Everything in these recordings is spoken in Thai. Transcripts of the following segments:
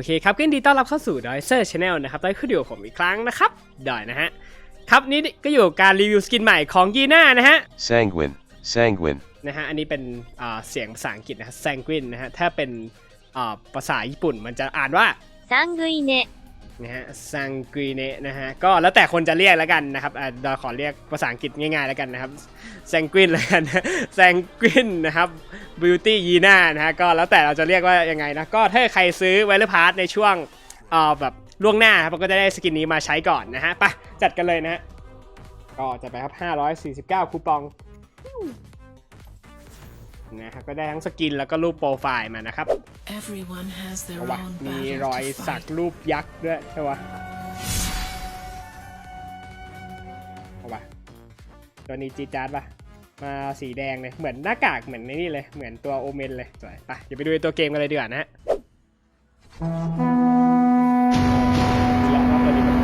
อเคครับก็ยินดีต้อนรับเข้าสู่ดอยเซอร์ชาแนลนะครับได้ขึ้นอยู่ผมอีกครั้งนะครับดอยนะฮะ ครับนี่ก็อยู่การรีวิวสกินใหม่ของยีน่านะฮะ sanguine sanguine นะฮะ อันนี้เป็นเสียงภาษาอังกฤษนะครับ sanguine นะฮะ ถ้าเป็นภาษาญี่ปุ่นมันจะอ่านว่า sanguine นะฮะ sanguine นะฮะก็แล้วแต่คนจะเรียกแล้วกันนะครับอ่าขอเรียกภาษาอังกฤษง่ายๆแล้วกันนะครับ sanguine แล้วกัน sanguine นะครับ beauty ยีน่านะฮะก็แล้วแต่เราจะเรียกว่ายังไงนะก็ถ้าใครซื้อไวเลอร์พาร์ในช่วงอ่าแบบล่วงหน้าครับก็จะได้สกินนี้มาใช้ก่อนนะฮะไปจัดกันเลยนะฮะก็จะไปครับ 549 คูปอง นะครับก็ได้ทั้งสกินแล้วก็รูปโปรไฟล์มานะครับ Everyone has their เอาวะ own มี battle รอย to สัก fight. รูปยักษ์ด้วยใช่ปะเอาวะตัวนี้จีดจาร์ดปะมาสีแดงเลยเหมือนหน้ากากเหมือนในนี่เลยเหมือนตัวโอเมนเลยสวยไปเดี๋ยวไปดูตัวเกมกันเลยดีกว่านะฮะแล้วก็ตัวนี้มัน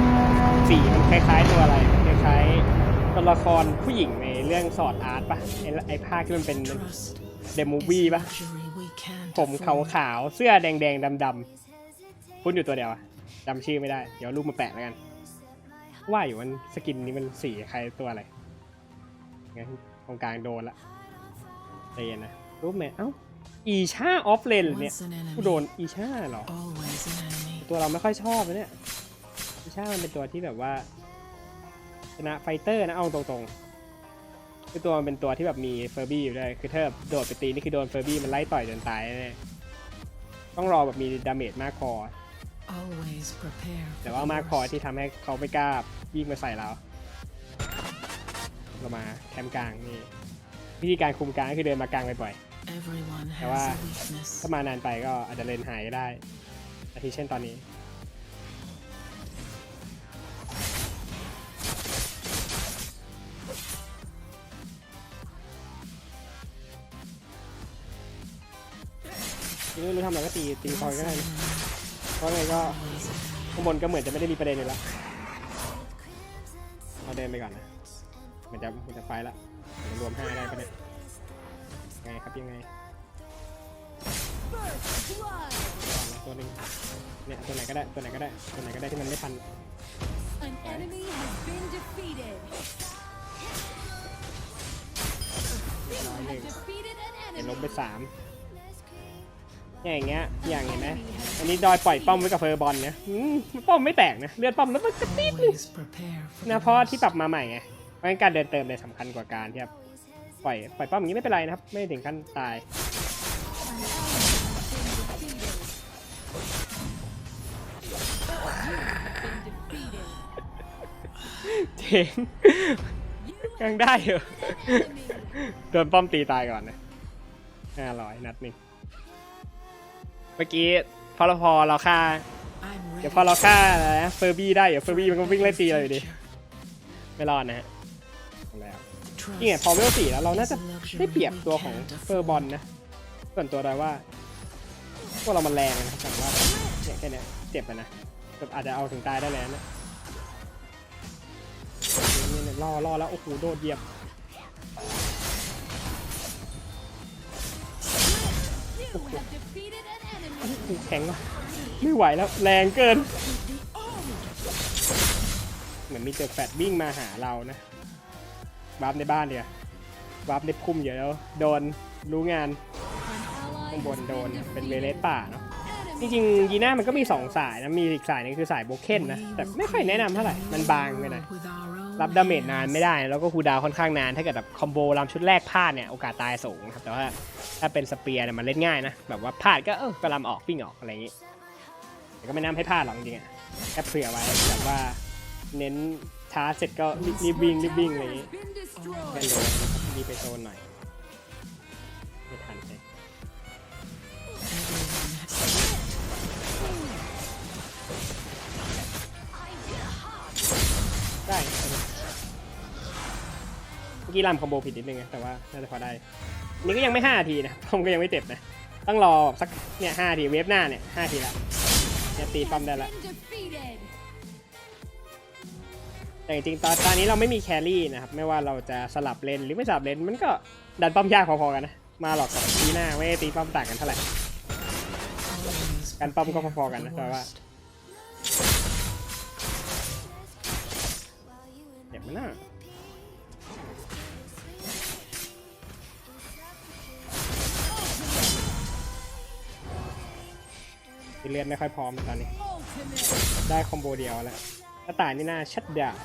สีมันคล้ายๆตัวอะไรคล้ายๆตัวละครผู้หญิงในเรื่องสอดอาร์ตปะไอ้ไอ้ภาคที่มันเป็น Trust เดโมวี่ is a ปะ luxury we can't ผมขาว afford. ขาวๆเสื้อแดงแดงดำดำๆพูดอยู่ตัวเดียวอะจำชื่อไม่ได้ เดี๋ยวรูปมาแปะแล้วกัน ว่าอยู่มันสกินนี้มันสีใครตัวอะไรงั้นตรงกลางโดนละใจเย็นนะรูปแม่เอ้าอีชาออฟเลนเนี่ย Once an กูโดน enemy, อีชาเหรอ always an enemy. ตัวเราไม่ค่อยชอบนะเนี่ยอีชามันเป็นตัวที่แบบว่าชนะไฟเตอร์นะเอาตรงๆ คือตัวมันเป็นตัวที่แบบมีเฟอร์บี้อยู่ด้วยคือถ้าแบบโดดไปตีนี่คือโดนเฟอร์บี้มันไล่ต่อยจนตายแน่ๆต้องรอแบบมีดาเมจมากพอ Always prepare แต่ for ว่า the มากพอ worst. ที่ทำให้เขาไม่กล้าวิ่งมาใส่เรา เรามาแคมป์กลางนี่วิธีการคุมกลางก็คือเดินมากลางบ่อย Everyone แต่ว่า has a weakness. ๆ ถ้ามานานไปก็อาจจะเลนหายก็ได้อาทิเช่นตอนนี้ ไม่รู้ทำอะไรก็ตีตีคอย Once ก็ an ได้นะ enemy, เพราะไงก็ always an enemy. ข้างบนก็เหมือนจะไม่ได้มีประเด็นเลยละเราเดินไปก่อนนะเหมันจะมันจะไฟละเดี๋ยวรวมห้าได้ปะเนี่ยยังไงครับยังไงตัวหนึ่งเนี่ยตัวไหนก็ได้ตัวไหนก็ได้ตัวไหนก็ได้ที่มันไม่ทัน An enemy has been defeated. ร้อยหนึ่ง Defeated an เห็น enemy. ล้มไปสาม เนี่ยอย่างเงี้ยอย่างเห็นไหมอันนี้ดอยปล่อยป้อมไว้กับเฟอร์บอลเนี่ยอืมป้อมไม่แตกนะเลือดป้อมแล้วมันกระติดนึงนะเพราะที่ปรับมาใหม่ไงเพราะงั้นการเดินเติมเลยสำคัญกว่าการที่แบบปล่อยปล่อยป้อมอย่างนี้ไม่เป็นไรนะครับ ไม่ถึงขั้นตายเจ๋งยังได้เหรอโดนป้อมตีตายก่อนนะห้าร้อยนัดหนึ่ง เมื่อกี้พอเราพอเราฆ่า เดี๋ยวพอเราฆ่าเฟอร์บี้ได้เดี๋ยวเฟอร์บี้มันก็วิ่งไล่ตีเราอยู่ดี ไม่รอดนะฮะเอาแล้วนี่ไงพอเวลสี่แล้วเราน่าจะได้เปรียบตัวของเฟอร์บอลนะ ส่วนตัวดอยว่า พวกเรามันแรงนะแต่ว่าเนี่ยแค่เนี้ยเจ็บอะนะแบบอาจจะเอาถึงตายได้เลยนะนี่เนี่ยล่อล่อแล้วโอ้โหโดดเยียบ You have defeated an enemy. โอ้โหแข็งวะไม่ไหวแล้วแรงเกิน เหมือนมีเจอแฟดวิ่งมาหาเรานะวาร์ปในบ้านเดียววาร์ปในพุ่มเยอะแล้ว โดนรู้งานข้างบนโดนเป็นเวเลสป่าเนาะจริงๆยีน่ามันก็มี 2 สายนะ มีอีกสายหนึงคือสายโบเคนนะ แต่ไม่ค่อยแนะนำเท่าไหร่ มันบางไปหน่อย รับดาเมจนาน hands. ไม่ได้ แล้วก็คูลดาวน์ค่อนข้างนาน ถ้าเกิดแบบคอมโบลำชุดแรกพลาดเนี่ยโอกาสตายสูงนะครับ แต่ว่าถ้าเป็นสเปียร์เนี่ยมันเล่นง่ายนะ แบบว่าพลาดก็เออก็ลำออกวิ่งออกอะไรอย่างงี้ แต่ก็ไม่แนะนำให้พลาดหรอกจริงๆอะแค่เผื่อไว้แบบว่าเน้นช้าเสร็จก็รีบวิ่งรีบวิ่งอะไรอย่างงี้ has been แค่ destroyed. โดนนะครับรีบไปโซนหน่อย มื่อกี้ลำคอมโบผิดนิดนึงนะแต่ว่าน่าจะพอได้นนี้ก็ยังไม่5นาทีนะผมก็ยังไม่เจ็บนะ ต้องรอสักเนี่ยห้าทีเวฟหน้าเนี่ยห้าทีละเนี่ยตีป้อมได้ละแต่จริงๆตอนตอนนี้เราไม่มีแครี่นะครับ ไม่ว่าเราจะสลับเลนหรือไม่สลับเลนมันก็ดันป้อมยากพอๆกันนะ มาหลอกกับตีหน้าไม่ตีป้อมต่างกันเท่าไหร่การป้อมก็พอๆกันนะแต่ว่าเจ็บมันน่ะที่เลือดไม่ค่อยพร้อมตอนนี้ ได้คอมโบเดียวแล้วกระต่ายนี่น่าชัดดาว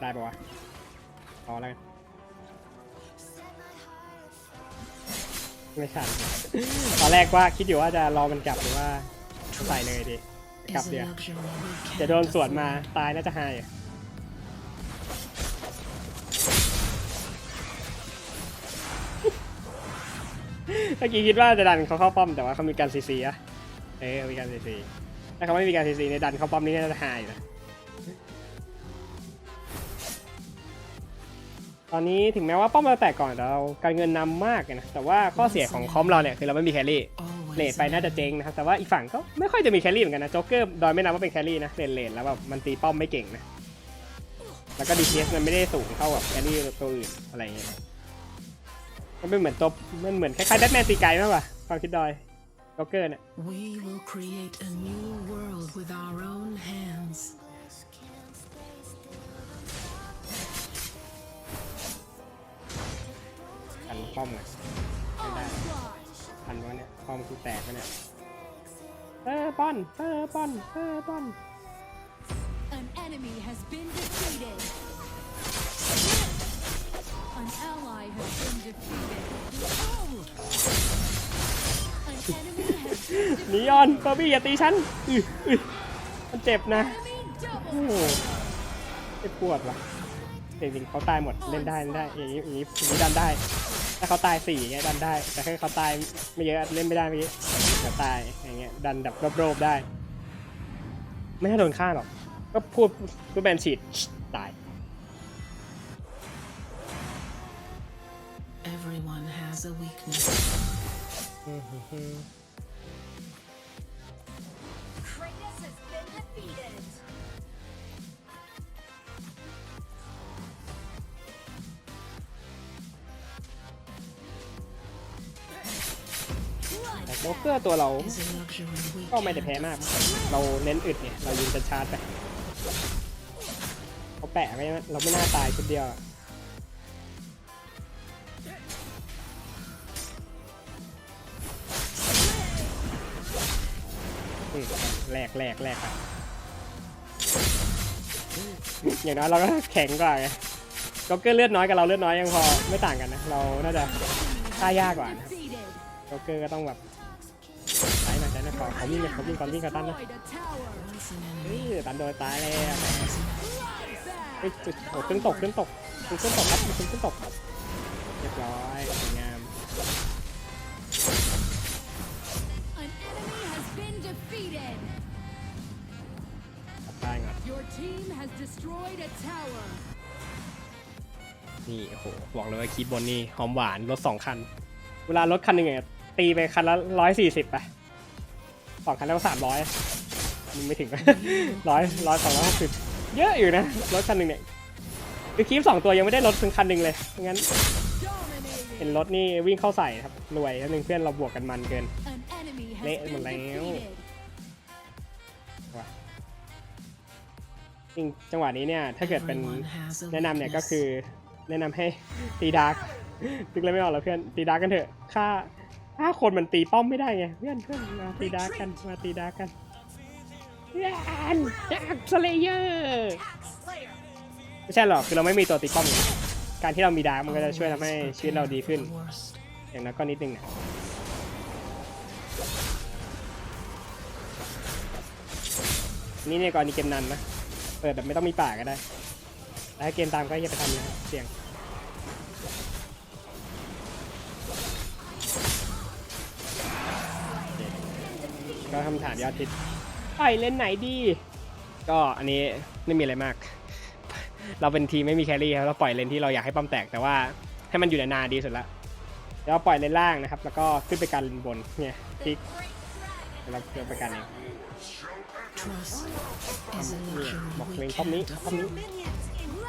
ได้ปะวะพอแล้วกันไม่ใช่ตอนแรกว่าคิดอยู่ว่าจะรอมันกลับหรือว่าใส่เลยดีกลับเดียวจะโดนสวนมาตายน่าจะหาย เมื่อกี้คิดว่าจะดันเขาเข้าป้อมแต่ว่าเขามีการซีซีอะเออมีการซีซีถ้าเขาไม่มีการซีซีในดันเข้าป้อมนี่น่าจะหายนะตอนนี้ถึงแม้ว่าป้อมเราแตกก่อนแต่เราการเงินนำมากนะแต่ว่าข้อเสียของคอมเราเนี่ยคือเราไม่มีแครี่เลทไปน่าจะเจ๊งนะครับแต่ว่าอีกฝั่งก็ไม่ค่อยจะมีแครี่เหมือนกันนะโจ๊กเกอร์ดอยไม่นับว่าเป็นแครี่นะเลนเลนแล้วแบบมันตีป้อมไม่เก่งนะแล้วก็ดีเมันไม่ได้สูงเท่ากับแครี่ตัวอื่นอะไรอย่างเงี้ย มันเป็นเหมือนตัวมันเหมือนคล้ายๆแบทแมนตีไกลมากกว่าความคิดดอยโจ๊กเกอร์เนี่ย We will create a new world with our own hands. กันป้อมไงไม่ได้ Onslaught. ทันวะเนี่ยป้อมกูแตกวะเนี่ยเออป้อนเออป้อนเออป้อน An enemy has been defeated. An ally has been defeated. An enemy has been นีออนเฟอร์บี้อย่าตีฉันอื้ออื้อมันเจ็บนะ enemy โอ้ double. โหเจ็บปวดว่ะจริงๆเขาตายหมดเล่นได้เล่นได้อย่างนี้อย่างนี้อย่างนี้ดันได้ ถ้าเขาตายสี่อย่างเงี้ยดันได้ แต่ถ้าเขาตายไม่เยอะเล่นไม่ได้เมื่อกี้เดี๋ยวตายอย่างเงี้ยดันแบบโรบๆได้ ไม่ให้โดนฆ่าหรอก ก็พูดพูดแบนฉีดตาย Everyone has a weakness. Kratos has been defeated. แต่โจ๊กเกอร์ตัวเรา Is a luxury we ก็ไม่ได้ can't แพ้มาก เราเน้นอึดเนี่ย เรายิงจะชาร์จไปเขาแปะไว้เราไม่น่าตายชุดเดียวอะ แหลกแหลกแหลกอะอย่างน้อยเราก็แข็งกว่าไงจ็เกอร์เลือดน้อยกับเราเลือดน้อยยังพอไม่ต่างกันนะ เราน่าจะฆ่ายากกว่านะครับ Defeated. จ็อกเกอร์ก็ต้องแบบใช้หน่อยใช้หน่อยขอเขาวิ่งเขาวิ่งก่อนวิ่งเขาตั้นนะ Destroyed a tower. Once an เฮ้ย enemy ตันโดนตายเลยอะ is enough. Bloodbath. เฮ้ยจุดโอ้ขึ้นตกขึ้นตกขึ้นตกครับขึ้นขึ้นตกเรียบร้อยสวยงาม Your team has destroyed a tower. นี่โอ้โหบอกเลยว่าคีย์บนนี่หอมหวานรถสองคัน เวลารถคันหนึ่งเนี่ยตีไปคันละร้อยสี่สิบไปสองคันแล้วสามร้อยมันไม่ถึงร้อยร้อยสองร้อยหกสิบเยอะอยู่นะรถคันหนึ่งเนี่ยคือคีบสองตัวยังไม่ได้รถถึงคันหนึ่งเลยงั้น Dominating. เห็นรถนี่วิ่งเข้าใส่ครับรวยแล้วหนึ่งเพื่อนเราบวกกันมันเกิน An enemy has Lệ been một léo. defeated. จริงจังหวะนี้เนี่ยถ้าเกิดเป็น Everyone has a แนะนำเนี่ยก็ weakness. คือแนะนำให้ตีดาร์กตึกเลยไม่ออกแล้วเพื่อนตีดาร์กกันเถอะค่าค่าคนมันตีป้อมไม่ได้ไงเพื่อนเพื่อนมาตีดาร์กกันมาตีดาร์กกันยันยักสเลเยอร์ไม่ใช่หรอกคือเราไม่มีตัวตีป้อมไงการที่เรามีดาร์กมันก็จะช่วยทำให้ Always ชีวิตเรา prepare ดีขึ้น for the worst. อย่างน้อยก็นิดนึงนะนี่ในกรณีเกมนันนะ เปิดแบบไม่ต้องมีป่าก็ได้แต่ถ้าเกมตามก็อย่าไปทำนะเสี่ยงก็คำถามยอดฮิตไปเล่นไหนดี ก็อันนี้ไม่มีอะไรมาก เราเป็นทีมไม่มีแครี่ครับเราปล่อยเลนที่เราอยากให้ป้อมแตกแต่ว่าให้มันอยู่นานๆดีสุดละเดี๋ยวเราปล่อยเลนล่างนะครับ แล้วก็ขึ้นไปกันเลนบนเนี่ยคลิกเดี๋ยวเราเพิ่มไปกันเอง Trust is a นี่ luxury บอก we เลนป้อมนี้ can't ป้อม afford. นี้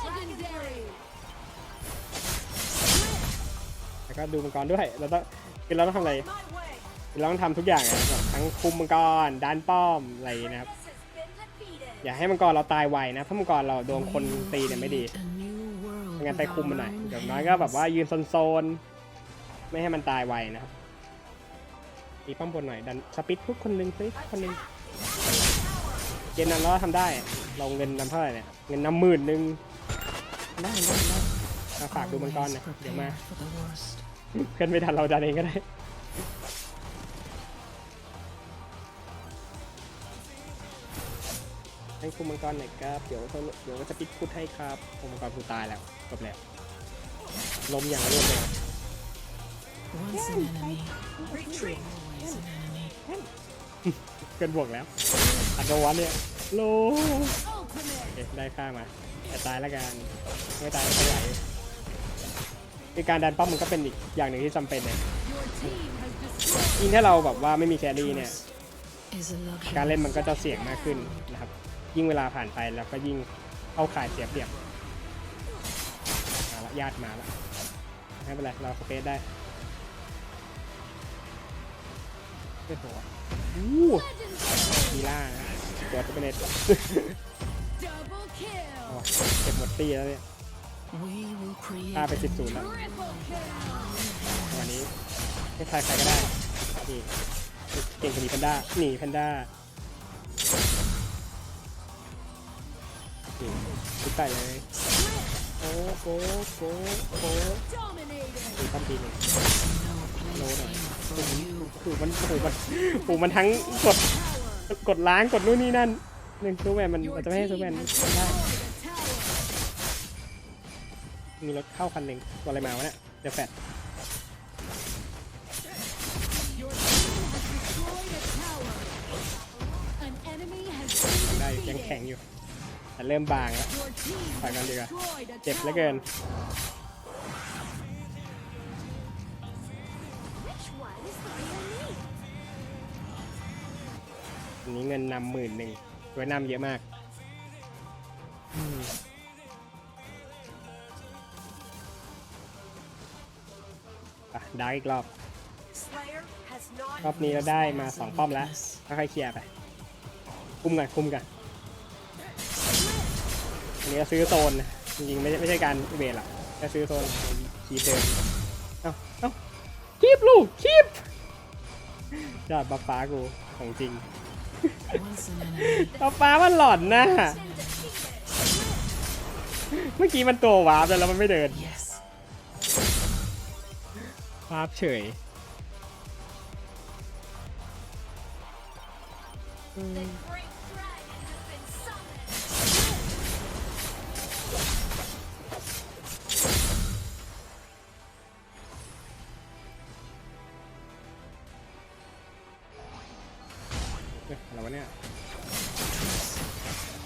Legendary. ก็ดูมังกรด้วยเราต้องคือเราต้องทำอะไรคือเราต้องทำทุกอย่างนะแบบทั้งคุมมังกรด้านป้อมอะไรอย่างงี้นะครับ อย่าให้มังกรเราตายไวนะถ้ามังกรเราโดนคนตีเนี่ยไม่ดี A new world ไม่งั้นไป with คุมมันห our น่อย own อย่างน้อยก็แบบว่า hands. ยืนโซนๆไม่ให้มันตายไวนะครับตีป้อมบนหน่อยดันสปิดทุกคนหนึ่งสิคนหนึ่งเก มนั้นเราทำได้ เราเงินนำเท่าไหร่เนี่ย เงินนำหมื่นหนึ่งได้ได้ได้มาฝากดูมังกร Always นะเดี๋ยวมา prepare for the worst. เพื่อนไม่ทันเราดันเองก็ได้ให้คุมมังกรหน่อยครับ เดี๋ยวเขาเดี๋ยวจะปิดพูดให้ครับคุมมังกรกูตายแล้วจบแล้วล้มอย่างรวดเร็ว เกินบวกแล้วอัดโดวันเนี่ยโลโอเคได้ค่ามาแต่ตายแล้วกันไม่ตายไม่ไรคือการดันป้อมมันก็เป็นอีกอย่างหนึ่งที่จำเป็นเนี่ย Your team has destroyed. ยิ่งถ้าเราแบบว่าไม่มีแครี่เนี่ยการเล่นมันก็จะเสี่ยงมากขึ้นนะครับ ยิ่งเวลาผ่านไปแล้วก็ยิ่งเข้าข่ายเสียเปรียบมาละญาติมาละไม่เป็นไรเราสเปซได้ไม่โหด อู้มีล่านะตัวจะเป็นเน็ต Double อ๋อ kill. เก็บหมดตีแล้วเนี่ย We will create ฆ่าไป a สิบศูนย์แล้ว Triple kill. วันนี้ไม่ใครใครก็ได้นี่เก่งกว่านี้แพนด้าหนีแพนด้านี่ทุกไก่เลยโอ้โหโอ้โห Dominated. ตีป้อมทีหนึง no Lord. place here for you. ถูกมันถูกมันถูกมันทั้งกดกดล้างกดนู่นนี่นั่นหนึ่งซูแมนมัน Your มันจะไม่ให้ซูแมนได้มีรถเข้าคันหนึ่งตัวอะไรมาวะเนี่ยเดี๋ยวแฟดได้ยังแข็งอยู่แต่เริ่มบางแล้วไปกันดีกว่าเจ็บเหลือเกิน นนี้เงินนำหมื่นหนึ่งด้วยนำเยอะมากอืมอะดาร์กอีกรอบ Slayer has not รอบนี้เราได้มาสองป้อมแล้วค่อยๆเคลียร์ไป คุมกันคุมกันอันนี้ก็ซื้อโซนนะจริงๆไม่ใช่ไม่ใช่การเวทหรอกแค่ซื้อโซนคีบเดินเอ้าเอ้าคีบลูกคีบยอดบัฟฟ้ากูของจริง เอาฟ้ามันหลอนนะเมื่อกี้มันตัววาร์ปแล้วมันไม่เดินวาร์ปเฉยอืมะไรวะเนี่ย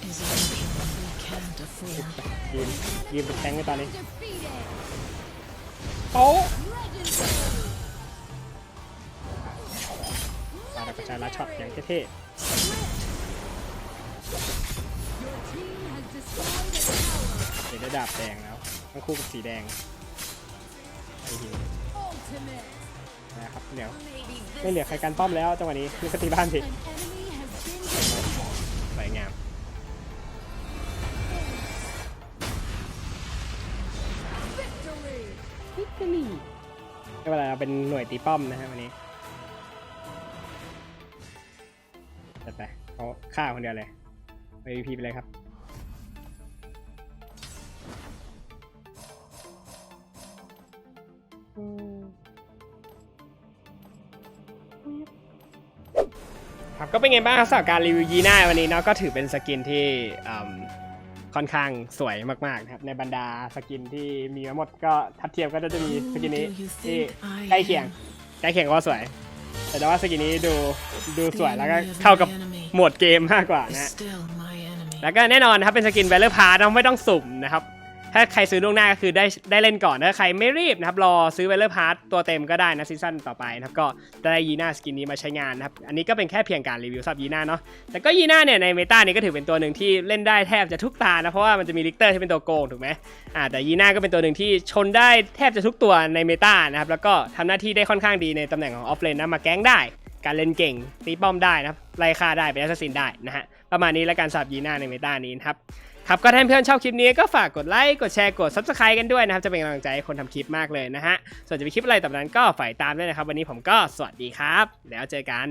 Is a luxury we can't afford. ยืนยืนเป็นแทงค์ในตอนนี้ Defeated. โป๊ะ Legendary. ปาดกระจายลัดช็อตอย่างเท่ Your team has destroyed a tower. ๆเห็นได้ดาบแดงแล้วทั้งคู่กับสีแดงไอ้ที Ultimate. นะครับเดี๋ยว maybe ไม่เหลือใครกันป้อมแล้วจังหวะนี้นี่ก็ตีบ้านสิ ไม่เป็นไรเราเป็นหน่วยตีป้อมนะฮะวันนี้จัดไปเขาฆ่าคนเดียวเลยไปพีไปเลยครับครับก็เป็นไงบ้างครับสำหรับการรีวิวยีน่าวันนี้เนาะก็ถือเป็นสกินที่อืม ค่อนข้างสวยมากๆนะครับในบรรดาสกินที่มีมาหมดก็ทัดเทียมก็จะมีสกินนี้ที่ใกล้เคียงใกล้เคียงก็สวย แต่ว่าสกินนี้ดูดูสวยแล้วก็เข้ากับโหมดเกมมากกว่า Is นะ still my enemy. แล้วก็แน่นอนนะครับเป็นสกิน v a l เลอร์พาร์ต้องไม่ต้องสุ่มนะครับ ถ้าใครซื้อล่วงหน้าก็คือได้ได้เล่นก่อนถ้าใครไม่รีบนะครับรอซื้อเวลเลอร์พาร์ตตัวเต็มก็ได้นะซีซั่นต่อไปนะครับก็ได้ยีน่าสกินนี้มาใช้งานนะครับอันนี้ก็เป็นแค่เพียงการรีวิวซับยีน่าเนาะแต่ก็ยีน่าเนี่ยในเมตานี้ก็ถือเป็นตัวหนึ่งที่เล่นได้แทบจะทุกตานะเพราะว่ามันจะมีลิกเตอร์ที่เป็นตัวโกงถูกไหมอ่าแต่ยีน่าก็เป็นตัวหนึ่งที่ชนได้แทบจะทุกตัวในเมตานะครับแล้วก็ทำหน้าที่ได้ค่อนข้างดีในตำแหน่งของออฟเลนนะมาแก๊งได้การเล่นเก่งตีป้อมได้นะครับไล่ฆ่าได้เป็นแอสซัสซินได้นะฮะประมาณนี้แล้วการสับยีน่าในเมตานี้นะครับ ครับก็ถ้าเพื่อนชอบคลิปนี้ก็ฝากกดไลค์กดแชร์กด Subscribe กันด้วยนะครับ จะเป็นกำลังใจให้คนทำคลิปมากเลยนะฮะส่วนจะมีคลิปอะไรต่อนั้นก็ฝ่ายตามด้วยนะครับ วันนี้ผมก็สวัสดีครับ แล้วเจอกัน